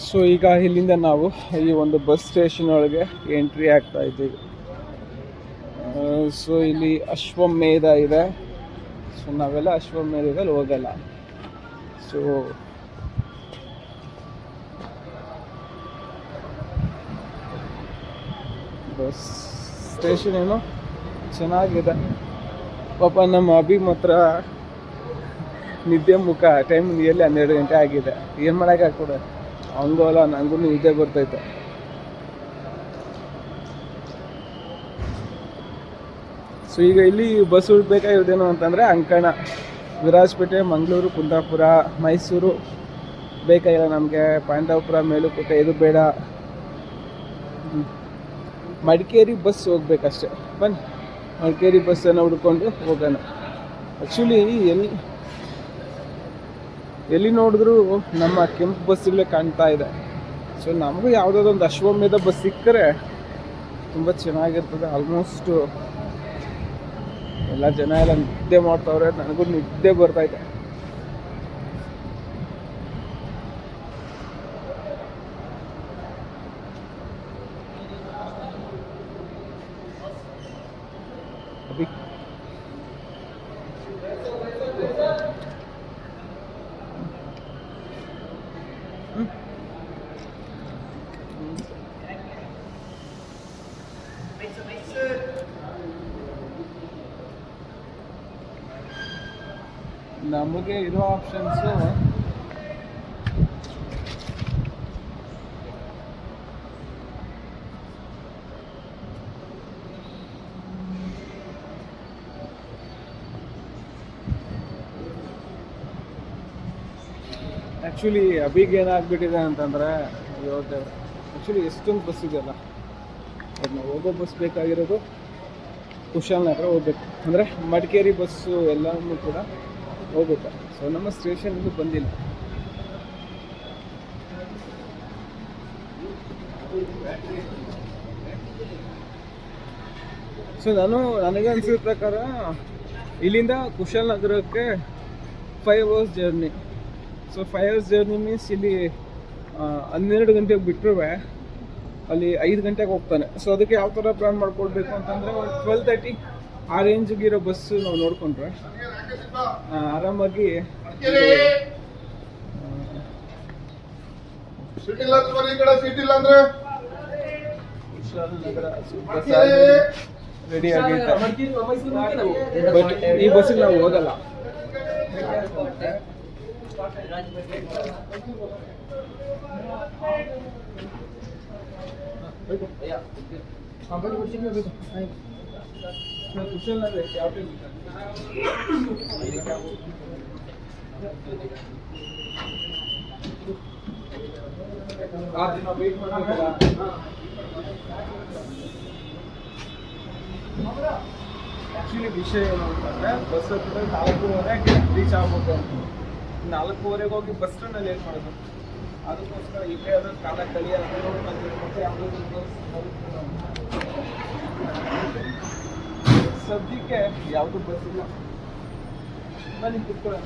So ಈಗ ಇಲ್ಲಿಂದ ನಾವು ಈ ಒಂದು ಬಸ್ ಸ್ಟೇಷನ್ ಒಳಗೆ ಎಂಟ್ರಿ ಆಗ್ತಾ ಇದ್ದೀವಿ. ಸೊ ಇಲ್ಲಿ ಅಶ್ವಮೇಧ ಇದೆ. ಸೊ ನಾವೆಲ್ಲ ಅಶ್ವಮೇಧದಲ್ಲಿ ಹೋಗಲ್ಲ. ಸೊ ಬಸ್ ಸ್ಟೇಷನ್ ಏನೋ ಚೆನ್ನಾಗಿದೆ. ಪಾಪ ನಮ್ಮ ಅಭಿ ಮಾತ್ರ ನಿದ್ದೆ ಮುಖ ಟೈಮ್ ಎಲ್ಲಿ ಹನ್ನೆರಡು ಗಂಟೆ ಆಗಿದೆ. ಏನು ಮಾಡೋಕ್ಕಾಗ್ತದೆ? ಅವನಿಗೂ ಅಲ್ಲ ನನಗೂ ನಿದ್ದೆ ಬರ್ತೈತೆ. ಸೊ ಈಗ ಇಲ್ಲಿ ಬಸ್ ಉಳ್ಬೇಕಾಗಿರೋದೇನು ಅಂತಂದರೆ ಅಂಕಣ. ವಿರಾಜಪೇಟೆ, ಮಂಗಳೂರು, ಕುಂದಾಪುರ, ಮೈಸೂರು ಬೇಕಾಗಿಲ್ಲ ನಮಗೆ? ಪಾಂಡವಪುರ, ಮೇಲುಕೋಟೆ, ಇದು ಬೇಡ. ಮಡಿಕೇರಿ ಬಸ್ ಹೋಗ್ಬೇಕಷ್ಟೆ. ಬನ್ನಿ. ಮಡಿಕೇರಿ ಬಸ್ಸನ್ನು ಹುಡ್ಕೊಂಡು ಹೋಗೋಣ. ಆ್ಯಕ್ಚುಲಿ ಎಲ್ಲಿ ಎಲ್ಲಿ ನೋಡಿದ್ರು ನಮ್ಮ ಕೆಂಪು ಬಸ್ಸುಗಳೇ ಕಾಣ್ತಾ ಇದೆ. ಸೊ ನಮಗೂ ಯಾವುದಾದ್ರು ಒಂದು ಅಶ್ವಮೇಧ ಬಸ್ ಸಿಕ್ಕರೆ ತುಂಬ ಚೆನ್ನಾಗಿರ್ತದೆ. ಆಲ್ಮೋಸ್ಟು ಎಲ್ಲ ಜನ ಎಲ್ಲ ನಿದ್ದೆ ಮಾಡ್ತಾವ್ರೆ. ನನಗೂ ನಿದ್ದೆ ಬರ್ತೈತೆ ಅಭಿ ನಮಗೆ ಇರೋ ಆಪ್ಷನ್ಸು ಆ್ಯಕ್ಚುಲಿ ಅಭಿಗೆ ಏನಾಗ್ಬಿಟ್ಟಿದೆ ಅಂತಂದರೆ, ಇವಾಗ ಆ್ಯಕ್ಚುಲಿ ಎಷ್ಟೊಂದು ಬಸ್ ಇದೆಯಲ್ಲ ಅದನ್ನ ಹೋಗೋ ಬಸ್ ಬೇಕಾಗಿರೋದು ಕುಶಾಲನಗರ ಹೋಗ್ಬೇಕು. ಅಂದರೆ ಮಡಿಕೇರಿ ಬಸ್ಸು ಎಲ್ಲನೂ ಕೂಡ ಹೋಗುತ್ತೆ ಸೊ ನಮ್ಮ ಸ್ಟೇಷನ್ ಇನ್ನೂ ಬಂದಿಲ್ಲ. ಸೊ ನಾನು, ನನಗೆ ಅನಿಸಿದ ಪ್ರಕಾರ, ಇಲ್ಲಿಂದ ಕುಶಾಲನಗರಕ್ಕೆ five hours journey so five hours journey means ಇಲ್ಲಿ ಹನ್ನೆರಡು ಗಂಟೆಗೆ ಬಿಟ್ಟರು ಅಲ್ಲಿ ಐದು ಗಂಟೆಗೆ ಹೋಗ್ತಾನೆ. ಸೊ ಅದಕ್ಕೆ ಯಾವ ಥರ ಪ್ಲ್ಯಾನ್ ಮಾಡ್ಕೊಳ್ಬೇಕು ಅಂತಂದರೆ ಒಂದು ಟ್ವೆಲ್ ತರ್ಟಿ ಆ ರೇಂಜಿಗಿರೋ ಬಸ್ಸು ನಾವು ನೋಡಿಕೊಂಡ್ರೆ. ಆರಾಮಾಗಿ. ಸೀಟ್ ಇಲ್ಲ ತಗೋರಿ ಈ ಕಡೆ ಸೀಟ್ ಇಲ್ಲ ಅಂದ್ರೆ? ಕುಶಾಲನಗರ ರೆಡಿ ಆಗೈತೆ ಬಟ್ ಈ ಬಸ್ಸಿಗೆ ನಾವು ಹೋಗಲ್ಲ. ಕುಶಾಲನಗರ ಯಾವ ಟೈಮ್ ಆ ದಿನ ವೇಟ್ ಮಾಡಬೇಕಲ್ಲ ಆ್ಯಕ್ಚುಲಿ ವಿಷಯ ಏನು ಅಂತಂದರೆ ಬಸ್ ಹತ್ತಿರ ನಾಲ್ಕೂವರೆಗೆ ರೀಚ್ ಆಗ್ಬೇಕು ಅಂತ ನಾಲ್ಕೂವರೆಗೆ ಹೋಗಿ ಬಸ್ ಸ್ಟ್ಯಾಂಡಲ್ಲಿ ಏನು ಮಾಡೋದು ಅದಕ್ಕೋಸ್ಕರ ಇಲ್ಲೇ ಅದನ್ನು ಕಾಲ ಕಳಿಯೋದು ಮತ್ತೆ ಯಾವುದಾದ್ರು ಬಸ್ ಸದ್ಯಕ್ಕೆ ಯಾವುದು ಬಸ್ ಇಲ್ಲ ಬನ್ನಿ ಕುತ್ಕೊಳ್ಳೋಣ